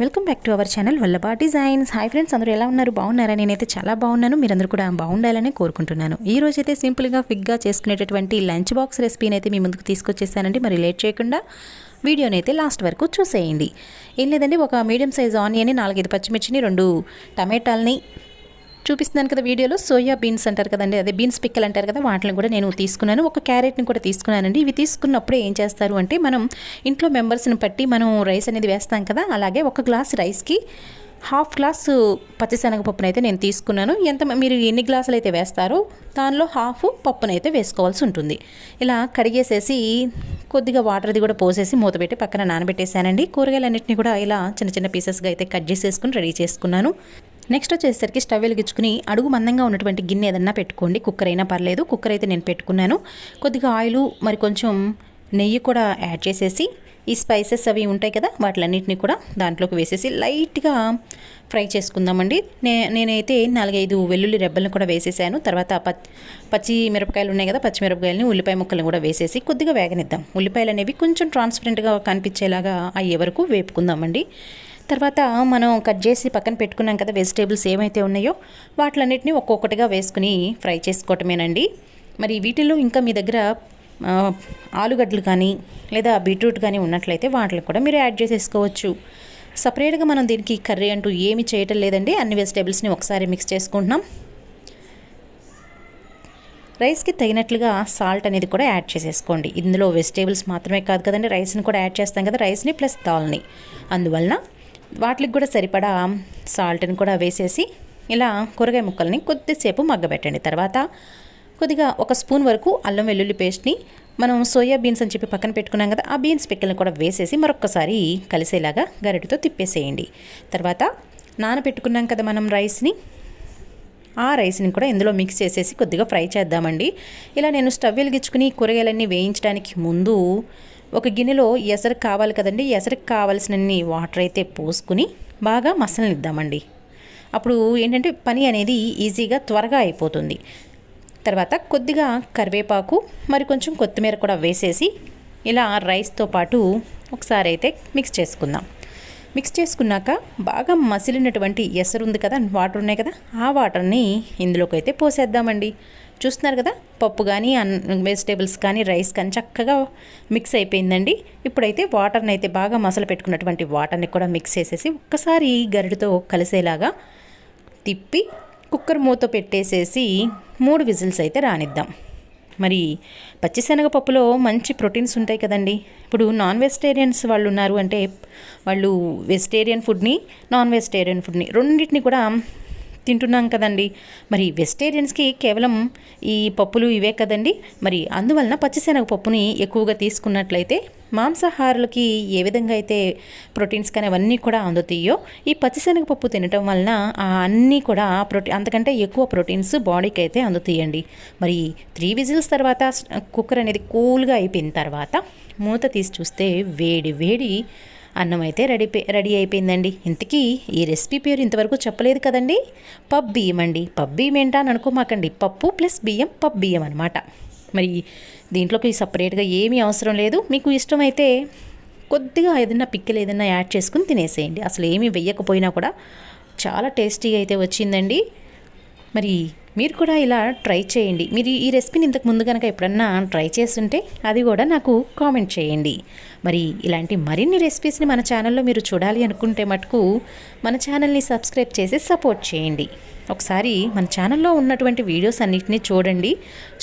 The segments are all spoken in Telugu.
Welcome back to our channel Vallabha designs. Hi friends అందరూ ఎలా ఉన్నారు? బాగున్నారా? నేనైతే చాలా బాగున్నాను. మీరందరూ కూడా బాగుండాలని కోరుకుంటున్నాను. ఈ రోజు అయితే సింపుల్గా ఫిగ్గా చేసుకునేటటువంటి లంచ్ బాక్స్ రెసిపీని అయితే మీ ముందుకు తీసుకొచ్చేసానండి. మరి లేట్ చేయకుండా వీడియోని అయితే లాస్ట్ వరకు చూసేయండి. ఏం లేదండి ఒక మీడియం సైజ్ ఆనియన్ని నాలుగైదు పచ్చిమిర్చిని రెండు టమాటాలని చూపిస్తున్నాను కదా వీడియోలో సోయా బీన్స్ అంటారు కదండి అదే బీన్స్ పిక్కలు అంటారు కదా వాటిని కూడా నేను తీసుకున్నాను. ఒక క్యారెట్ని కూడా తీసుకున్నానండి. ఇవి తీసుకున్నప్పుడు ఏం చేస్తారు అంటే మనం ఇంట్లో మెంబర్స్ని బట్టి మనం రైస్ అనేది వేస్తాం కదా అలాగే ఒక గ్లాస్ రైస్కి హాఫ్ గ్లాస్ పచ్చిశనగపప్పును అయితే నేను తీసుకున్నాను. ఎంత మీరు ఎన్ని గ్లాసులు అయితే వేస్తారో దానిలో హాఫ్ పప్పునైతే వేసుకోవాల్సి ఉంటుంది. ఇలా కడిగేసేసి కొద్దిగా వాటర్ది కూడా పోసేసి మూత పెట్టి పక్కన నానబెట్టేశానండి. కూరగాయలన్నింటినీ కూడా ఇలా చిన్న చిన్న పీసెస్గా అయితే కట్ చేసేసుకుని రెడీ చేసుకున్నాను. నెక్స్ట్ వచ్చేసరికి స్టవ్ వెలిగించుకుని అడుగు మందంగా ఉన్నటువంటి గిన్నె ఏదన్నా పెట్టుకోండి. కుక్కర్ అయినా పర్లేదు. కుక్కర్ అయితే నేను పెట్టుకున్నాను. కొద్దిగా ఆయిల్ మరి కొంచెం నెయ్యి కూడా యాడ్ చేసేసి ఈ స్పైసెస్ అవి ఉంటాయి కదా వాటిలన్నింటినీ కూడా దాంట్లోకి వేసేసి లైట్గా ఫ్రై చేసుకుందామండి. నే నేనైతే నాలుగైదు వెల్లుల్లి రెబ్బలను కూడా వేసేసాను. తర్వాత పచ్చి మిరపకాయలు ఉన్నాయి కదా పచ్చిమిరపకాయలని ఉల్లిపాయ ముక్కలను కూడా వేసేసి కొద్దిగా వేగనిద్దాం. ఉల్లిపాయలు అనేవి కొంచెం ట్రాన్స్పరెంట్గా కనిపించేలాగా అయ్యే వరకు వేపుకుందామండి. తర్వాత మనం కట్ చేసి పక్కన పెట్టుకున్నాం కదా వెజిటేబుల్స్ ఏమైతే ఉన్నాయో వాటిలన్నిటిని ఒక్కొక్కటిగా వేసుకుని ఫ్రై చేసుకోవటమేనండి. మరి వీటిల్లో ఇంకా మీ దగ్గర ఆలుగడ్డలు కానీ లేదా బీట్రూట్ కానీ ఉన్నట్లయితే వాటిని కూడా మీరు యాడ్ చేసేసుకోవచ్చు. సపరేట్గా మనం దీనికి కర్రీ అంటూ ఏమి చేయటం లేదండి. అన్ని వెజిటేబుల్స్ని ఒకసారి మిక్స్ చేసుకుంటున్నాం. రైస్కి తగినట్లుగా సాల్ట్ అనేది కూడా యాడ్ చేసేసుకోండి. ఇందులో వెజిటేబుల్స్ మాత్రమే కాదు కదండి రైస్ని కూడా యాడ్ చేస్తాం కదా రైస్ని ప్లస్ దాల్ని. అందువలన వాటికి కూడా సరిపడా సాల్ట్ని కూడా వేసేసి ఇలా కూరగాయ ముక్కల్ని కొద్దిసేపు మగ్గబెట్టండి. తర్వాత కొద్దిగా ఒక స్పూన్ వరకు అల్లం వెల్లుల్లి పేస్ట్ని మనం సోయా బీన్స్ అని చెప్పి పక్కన పెట్టుకున్నాం కదా ఆ బీన్స్ పిక్కల్ని కూడా వేసేసి మరొకసారి కలిసేలాగా గరిటితో తిప్పేసేయండి. తర్వాత నానబెట్టుకున్నాం కదా మనం రైస్ని ఆ రైస్ని కూడా ఇందులో మిక్స్ చేసేసి కొద్దిగా ఫ్రై చేద్దామండి. ఇలా నేను స్టవ్ వెలిగించుకుని కూరగాయలన్నీ వేయించడానికి ముందు ఒక గిన్నెలో ఎసరికి కావాలి కదండి ఎసరికి కావాల్సినన్ని వాటర్ అయితే పోసుకుని బాగా మసలనిద్దామండి. అప్పుడు ఏంటంటే పని అనేది ఈజీగా త్వరగా అయిపోతుంది. తర్వాత కొద్దిగా కరివేపాకు మరి కొంచెం కొత్తిమీర కూడా వేసేసి ఇలా రైస్తో పాటు ఒకసారి అయితే మిక్స్ చేసుకుందాం. మిక్స్ చేసుకున్నాక బాగా మసిలినటువంటి ఎసరు ఉంది కదా వాటర్ ఉన్నాయి కదా ఆ వాటర్ని ఇందులోకి అయితే పోసేద్దామండి. చూస్తున్నారు కదా పప్పు కానీ అన్ వెజిటేబుల్స్ కానీ రైస్ కానీ చక్కగా మిక్స్ అయిపోయిందండి. ఇప్పుడైతే వాటర్ని అయితే బాగా మసలు పెట్టుకున్నటువంటి వాటర్ని కూడా మిక్స్ చేసేసి ఒక్కసారి గరిడితో కలిసేలాగా తిప్పి కుక్కర్ మూత పెట్టేసేసి మూడు విజిల్స్ అయితే రానిద్దాం. మరి పచ్చిశనగపప్పులో మంచి ప్రోటీన్స్ ఉంటాయి కదండి. ఇప్పుడు నాన్ వెజిటేరియన్స్ వాళ్ళు ఉన్నారు అంటే వాళ్ళు వెజిటేరియన్ ఫుడ్ని నాన్ వెజిటేరియన్ ఫుడ్ని రెండింటిని కూడా తింటున్నాం కదండి. మరి వెజిటేరియన్స్కి కేవలం ఈ పప్పులు ఇవే కదండి. మరి అందువలన పచ్చిశనగపప్పుని ఎక్కువగా తీసుకున్నట్లయితే మాంసాహారులకి ఏ విధంగా అయితే ప్రోటీన్స్ కానీ అవన్నీ కూడా అందుతాయో ఈ పచ్చిశనగపప్పు తినటం వలన అన్నీ కూడా ప్రోటీన్ అంతకంటే ఎక్కువ ప్రోటీన్స్ బాడీకి అయితే అందుతాయండి. మరి త్రీ విజిల్స్ తర్వాత కుక్కర్ అనేది కూల్గా అయిపోయిన తర్వాత మూత తీసి చూస్తే వేడి వేడి అన్నం అయితే రెడీ రెడీ అయిపోయిందండి. ఇంతకీ ఈ రెసిపీ పేరు ఇంతవరకు చెప్పలేదు కదండి? పబ్ బియ్యం అండి పబ్ బియ్యం ఏంటా అని అనుకోమాకండి. పప్పు ప్లస్ బియ్యం పబ్ బియ్యం అనమాట మరి దీంట్లోకి సపరేట్గా ఏమీ అవసరం లేదు. మీకు ఇష్టమైతే కొద్దిగా ఏదైనా పిక్కలు ఏదైనా యాడ్ చేసుకుని తినేసేయండి. అసలు ఏమీ వెయ్యకపోయినా కూడా చాలా టేస్టీగా అయితే వచ్చిందండి. మరి మీరు కూడా ఇలా ట్రై చేయండి. మీరు ఈ రెసిపీని ఇంతకు ముందు కనుక ఎప్పుడన్నా ట్రై చేస్తుంటే అది కూడా నాకు కామెంట్ చేయండి. మరి ఇలాంటి మరిన్ని రెసిపీస్ని మన ఛానల్లో మీరు చూడాలి అనుకుంటే మటుకు మన ఛానల్ని సబ్స్క్రైబ్ చేసి సపోర్ట్ చేయండి. ఒకసారి మన ఛానల్లో ఉన్నటువంటి వీడియోస్ అన్నింటినీ చూడండి.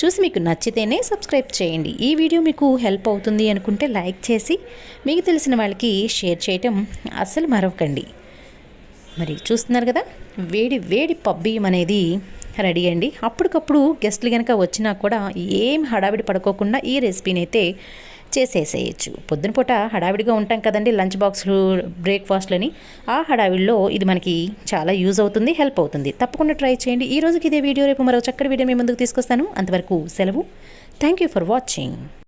చూసి మీకు నచ్చితేనే సబ్స్క్రైబ్ చేయండి. ఈ వీడియో మీకు హెల్ప్ అవుతుంది అనుకుంటే లైక్ చేసి మీకు తెలిసిన వాళ్ళకి షేర్ చేయటం అస్సలు మరవకండి. మరి చూస్తున్నారు కదా వేడి వేడి పబ్బియం అనేది రెడీ అండి. అప్పటికప్పుడు గెస్ట్లు కనుక వచ్చినా కూడా ఏం హడావిడి పడుకోకుండా ఈ రెసిపీని అయితే చేసేసేయచ్చు. పొద్దున పూట హడావిడిగా ఉంటాం కదండి లంచ్ బాక్స్లు బ్రేక్ఫాస్ట్లని. ఆ హడావిడిలో ఇది మనకి చాలా యూజ్ అవుతుంది హెల్ప్ అవుతుంది. తప్పకుండా ట్రై చేయండి. ఈ రోజుకి ఇదే వీడియో. రేపు మరో చక్కటి వీడియో మీ ముందుకు తీసుకొస్తాను. అంతవరకు సెలవు. Thank you for watching.